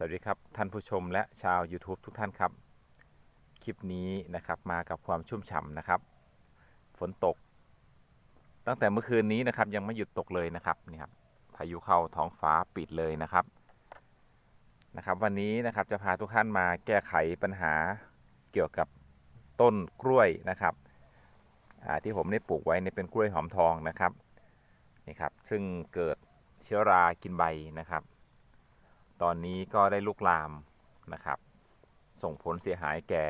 สวัสดีครับ ท่านผู้ชมและชาว YouTube ทุกท่านครับ คลิปนี้นะครับมากับความชุ่มฉ่ำนะครับ ฝนตก ตั้งแต่เมื่อคืนนี้นะครับ ยังไม่หยุดตกเลยนะครับนี่ครับพายุเข้าท้องฟ้าปิดเลยนะครับนะครับ วันนี้นะครับจะพาทุกท่านมาแก้ไขปัญหาเกี่ยวกับต้นกล้วยนะครับที่ผมได้ปลูกไว้เนี่ยเป็นกล้วยหอมทองนะครับนี่ครับซึ่งเกิดเชื้อรากินใบนะครับ ตอนนี้ก็ได้ลุกลามนะครับ ส่งผลเสียหายแก่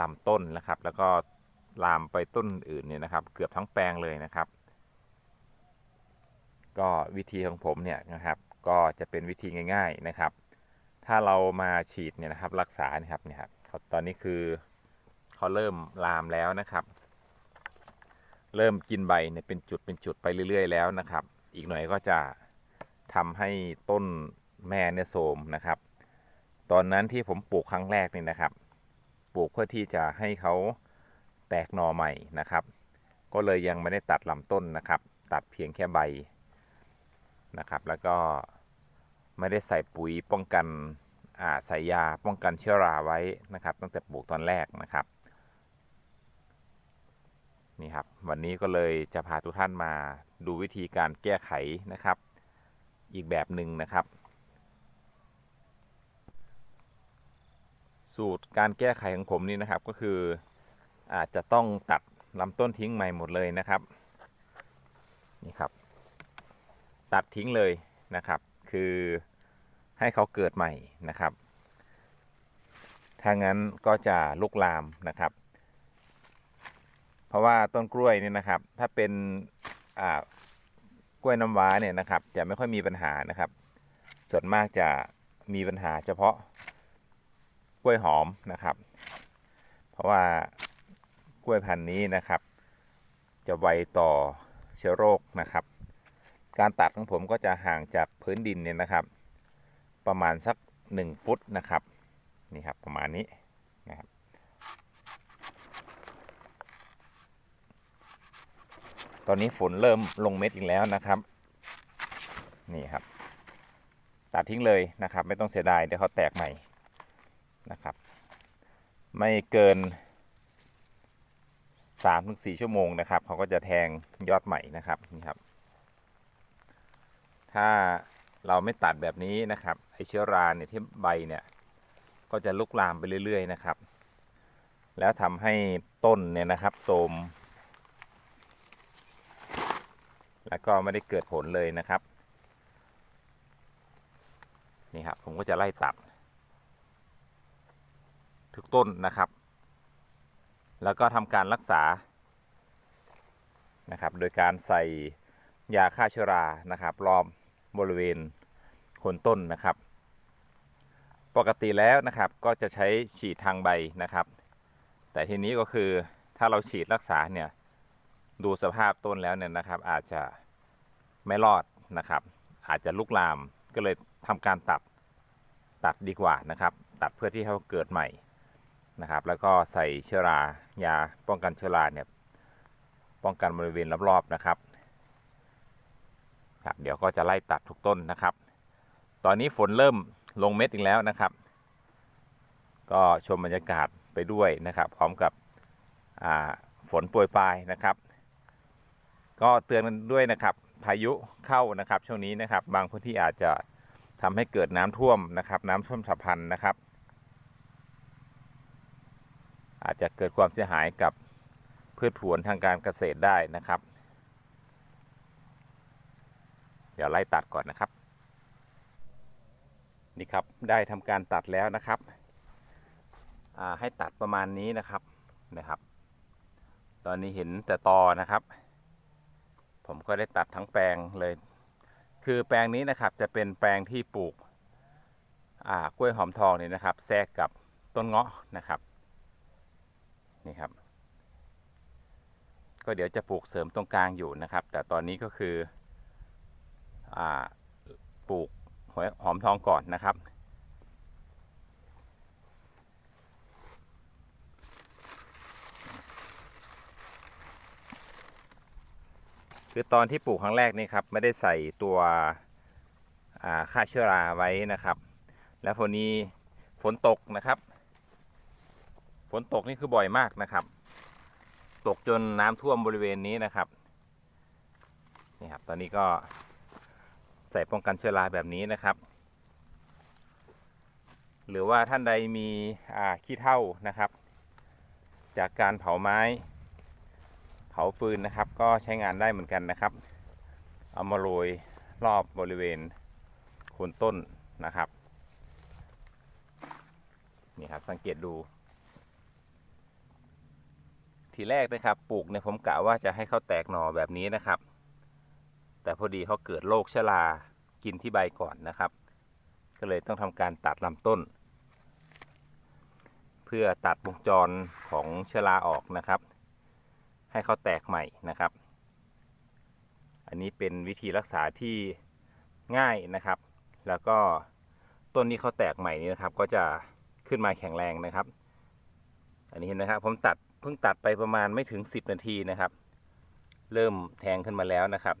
ลำต้นนะครับ แล้วก็ลามไปต้นอื่นเนี่ยนะครับ เกือบทั้งแปลงเลยนะครับ ก็วิธีของผมเนี่ยนะครับ ก็จะเป็นวิธีง่าย ๆนะครับ ถ้าเรามาฉีดเนี่ยนะครับ รักษานี่ยครับเนี่ยครับตอนนี้คือเขาเริ่มลามแล้วนะครับ เริ่มกินใบเนี่ยเป็นจุดเป็นจุดไปเรื่อย ๆ แล้วนะครับ อีกหน่อยก็จะทำให้ต้น แม่เนี่ยโทรมนะครับ ตอนนั้นที่ผมปลูกครั้งแรกนี่นะครับ ปลูกเพื่อที่จะให้เขาแตกหน่อใหม่นะครับ ก็เลยยังไม่ได้ตัดลำต้นนะครับ ตัดเพียงแค่ใบนะครับ แล้วก็ไม่ได้ใส่ปุ๋ยป้องกันอ่าใส่ยาป้องกันเชื้อราไว้นะครับ ตั้งแต่ปลูกตอนแรกนะครับนี่ครับวันนี้ก็เลยจะพาทุกท่านมาดูวิธีการแก้ไขนะครับ อีกแบบหนึ่งนะครับ สูตรการแก้ไขของผมนี่นะครับก็คืออาจจะต้องตัดลำต้นทิ้งใหม่หมดเลยนะครับนี่ครับ ตัดทิ้งเลยนะครับ คือให้เขาเกิดใหม่นะครับถ้างั้นก็จะลุกลามนะครับ เพราะว่าต้นกล้วยเนี่ยนะครับ ถ้าเป็นกล้วยน้ำว้าเนี่ยนะครับ จะไม่ค่อยมีปัญหานะครับ ส่วนมากจะมีปัญหาเฉพาะ กล้วยหอมนะครับ เพราะว่ากล้วยพันธุ์นี้นะครับ จะไวต่อเชื้อโรคนะครับ การตัดของผมก็จะห่างจากพื้นดินเนี่ยนะครับ ประมาณสักหนึ่งฟุตนะครับนี่ครับประมาณนี้นะครับตอนนี้ฝนเริ่มลงเม็ดอีกแล้วนะครับ นี่ครับ ตัดทิ้งเลยนะครับ ไม่ต้องเสียดายเดี๋ยวเขาแตกใหม่ นะครับ ไม่เกินสามถึงสี่ชั่วโมงนะครับเขาก็จะแทงยอดใหม่นะครับนี่ครับ ถ้าเราไม่ตัดแบบนี้นะครับไอเชื้อราเนี่ยที่ใบเนี่ย ก็จะลุกลามไปเรื่อย ๆ นะครับ แล้วทำให้ต้นเนี่ยนะครับโทรมแล้วก็ไม่ได้เกิดผลเลยนะครับ นี่ครับผมก็จะไล่ตัด ทุกต้นนะครับ แล้วก็ทำการรักษานะครับ โดยการใส่ยาฆ่าเชื้อรานะครับรอบบริเวณโคนต้นนะครับ ปกติแล้วนะครับก็จะใช้ฉีดทางใบนะครับ แต่ทีนี้ก็คือถ้าเราฉีดรักษาเนี่ยดูสภาพต้นแล้วเนี่ยนะครับ อาจจะไม่รอดนะครับ อาจจะลุกลามก็เลยทำการตัดตัดดีกว่านะครับ ตัดเพื่อที่เขาเกิดใหม่ นะครับ แล้วก็ใส่เชื้อรายาป้องกันเชื้อราเนี่ยป้องกันบริเวณรอบๆนะครับครับ เดี๋ยวก็จะไล่ตัดทุกต้นนะครับ ตอนนี้ฝนเริ่มลงเม็ดอีกแล้วนะครับ ก็ชมบรรยากาศไปด้วยนะครับ พร้อมกับฝนโปรยปลายนะครับ ก็เตือนกันด้วยนะครับ พายุเข้านะครับ ช่วงนี้นะครับ บางพื้นที่อาจจะทำให้เกิดน้ำท่วมนะครับ น้ำท่วมฉับพลันนะครับ อาจจะเกิดความเสียหายกับพืชผลทางการเกษตรได้นะครับ เดี๋ยวไล่ตัดก่อนนะครับ นี่ครับได้ทำการตัดแล้วนะครับให้ตัดประมาณนี้นะครับนะครับ ตอนนี้เห็นแต่ตอนะครับ ผมก็ได้ตัดทั้งแปลงเลย คือแปลงนี้นะครับจะเป็นแปลงที่ปลูกกล้วยหอมทองเนี่ยนะครับ แทรกกับต้นเงาะนะครับ นี่ครับ ก็เดี๋ยวจะปลูกเสริมตรงกลางอยู่นะครับ แต่ตอนนี้ก็คืออปลูกหอมทองก่อนนะครับคือตอนที่ปลูกครั้งแรกนี่ครับไม่ได้ใส่ตัวฆ่าเชื้อราไว้นะครับ แล้วพอนี้ฝนตกนะครับ ฝนตกนี่คือบ่อยมากนะครับ ตกจนน้ำท่วมบริเวณนี้นะครับนี่ครับ ตอนนี้ก็ใส่ป้องกันเชื้อราแบบนี้นะครับ หรือว่าท่านใดมีขี้เถ้านะครับ จากการเผาไม้ เผาฟืนนะครับ ก็ใช้งานได้เหมือนกันนะครับ เอามาโรยรอบบริเวณโคนต้นนะครับนี่ครับสังเกตดู ทีแรกนะครับปลูกเนี่ยผมกะว่าจะให้เขาแตกหน่อแบบนี้นะครับ แต่พอดีเขาเกิดโรคชรากินที่ใบก่อนนะครับ ก็เลยต้องทำการตัดลำต้น เพื่อตัดวงจรของชื้อราออกนะครับ ให้เขาแตกใหม่นะครับ อันนี้เป็นวิธีรักษาที่ง่ายนะครับ แล้วก็ต้นนี้เขาแตกใหม่นี้นะครับ ก็จะขึ้นมาแข็งแรงนะครับ อันนี้เห็นนะครับผมตัด พิ่งตัดไปประมาณไม่ถึง10นาทีนะครับ เริ่มแทงขึ้นมาแล้วนะครับ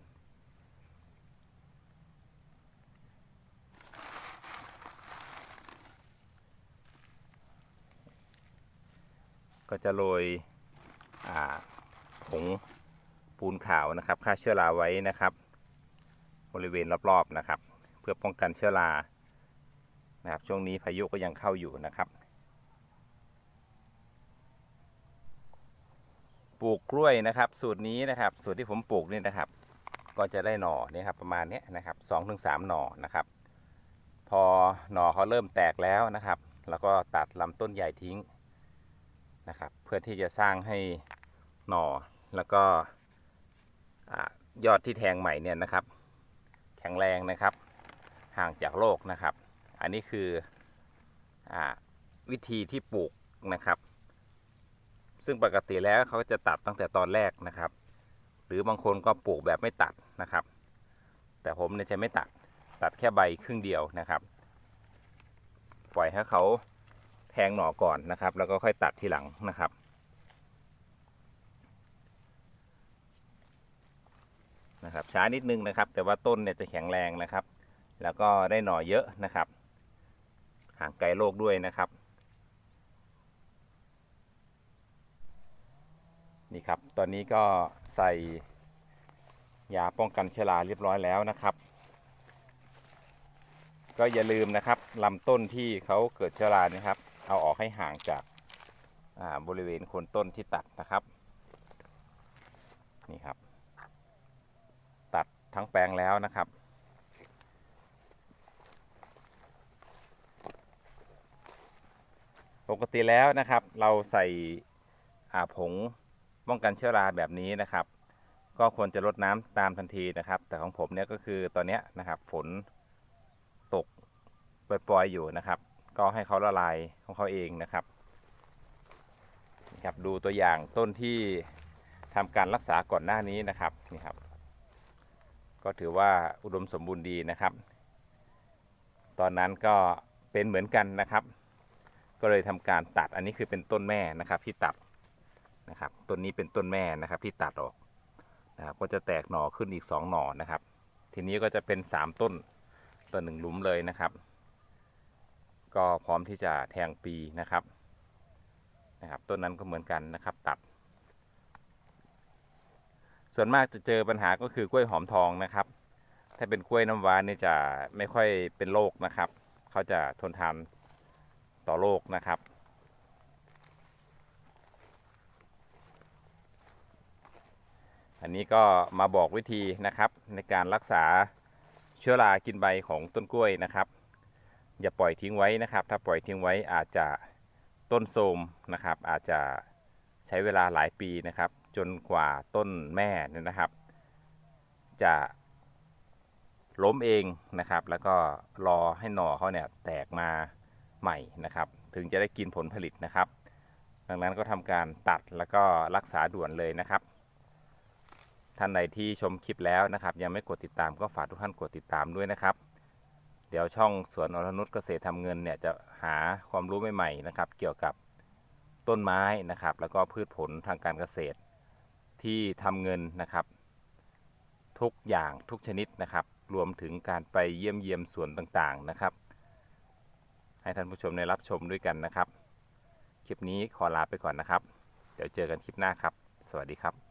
ก็จะโรยผงปูนขาวนะครับฆ่าเชื้อราไว้นะครับ บริเวณรอบๆนะครับ เพื่อป้องกันเชื้อรานะครับ ช่วงนี้พายุก็ยังเข้าอยู่นะครับ ปลูกกล้วยนะครับ สูตรนี้นะครับ สูตรที่ผมปลูกนี่นะครับ ก็จะได้หน่อนี่ครับประมาณนี้นะครับสองถึงสามหน่อนะครับ พอหน่อเขาเริ่มแตกแล้วนะครับ แล้วก็ตัดลำต้นใหญ่ทิ้งนะครับ เพื่อที่จะสร้างให้หน่อแล้วก็ยอดที่แทงใหม่เนี่ยนะครับ แข็งแรงนะครับ ห่างจากโรคนะครับ อันนี้คืออวิธีที่ปลูกนะครับ ซึ่งปกติแล้วเขาจะตัดตั้งแต่ตอนแรกนะครับ หรือบางคนก็ปลูกแบบไม่ตัดนะครับ แต่ผมเนี่ยจะไม่ตัดตัดแค่ใบครึ่งเดียวนะครับ ปล่อยให้เขาแทงหน่อก่อนนะครับ แล้วก็ค่อยตัดทีหลังนะครับนะครับช้านิดนึงนะครับ แต่ว่าต้นเนี่ยจะแข็งแรงนะครับ แล้วก็ได้หน่อเยอะนะครับ ห่างไกลโรคด้วยนะครับ นี่ครับ ตอนนี้ก็ใส่ยาป้องกันเชื้อราเรียบร้อยแล้วนะครับ ก็อย่าลืมนะครับลำต้นที่เขาเกิดเชื้อรานะครับ เอาออกให้ห่างจากาบริเวณโคนต้นที่ตัดนะครับ นี่ครับ ตัดทั้งแปลงแล้วนะครับ ปกติแล้วนะครับ เราใส่ผง ป้องกันเชื้อราแบบนี้นะครับ ก็ควรจะลดน้ำตามทันทีนะครับ แต่ของผมเนี่ยก็คือตอนนี้นะครับฝนตกปล่อยๆอยู่นะครับ ก็ให้เขาละลายของเขาเองนะครับนี่ครับดูตัวอย่างต้นที่ทำการรักษาก่อนหน้านี้นะครับนี่ครับ ก็ถือว่าอุดมสมบูรณ์ดีนะครับ ตอนนั้นก็เป็นเหมือนกันนะครับ ก็เลยทำการตัดอันนี้คือเป็นต้นแม่นะครับที่ตัด นะครับต้นนี้เป็นต้นแม่นะครับที่ตัดออกนะครับก็จะแตกหน่อขึ้นอีกสองหน่อนะครับ ทีนี้ก็จะเป็นสามต้นต่อหนึ่งหลุมเลยนะครับ ก็พร้อมที่จะแทงปีนะครับนะครับ ต้นนั้นก็เหมือนกันนะครับ ตัด ส่วนมากจะเจอปัญหาก็คือกล้วยหอมทองนะครับ ถ้าเป็นกล้วยน้ำว้านี่จะไม่ค่อยเป็นโรคนะครับ เขาจะทนทานต่อโรคนะครับ อันนี้ก็มาบอกวิธีนะครับในการรักษาเชื้อรากินใบของต้นกล้วยนะครับ อย่าปล่อยทิ้งไว้นะครับ ถ้าปล่อยทิ้งไว้อาจจะต้นโทรมนะครับ อาจจะใช้เวลาหลายปีนะครับ จนกว่าต้นแม่เนี่ยนะครับ จะล้มเองนะครับ แล้วก็รอให้หน่อเขาเนี่ยแตกมาใหม่นะครับ ถึงจะได้กินผลผลิตนะครับ ดังนั้นก็ทำการตัดแล้วก็รักษาด่วนเลยนะครับ ท่านใดที่ชมคลิปแล้วนะครับ ยังไม่กดติดตามก็ฝากทุกท่านกดติดตามด้วยนะครับ เดี๋ยวช่องสวนอรนุชเกษตรทำเงินเนี่ยจะหาความรู้ใหม่ๆนะครับ เกี่ยวกับต้นไม้นะครับ แล้วก็พืชผลทางการเกษตรที่ทำเงินนะครับ ทุกอย่างทุกชนิดนะครับ รวมถึงการไปเยี่ยมเยียมสวนต่างๆนะครับ ให้ท่านผู้ชมได้รับชมด้วยกันนะครับ คลิปนี้ขอลาไปก่อนนะครับ เดี๋ยวเจอกันคลิปหน้าครับ สวัสดีครับ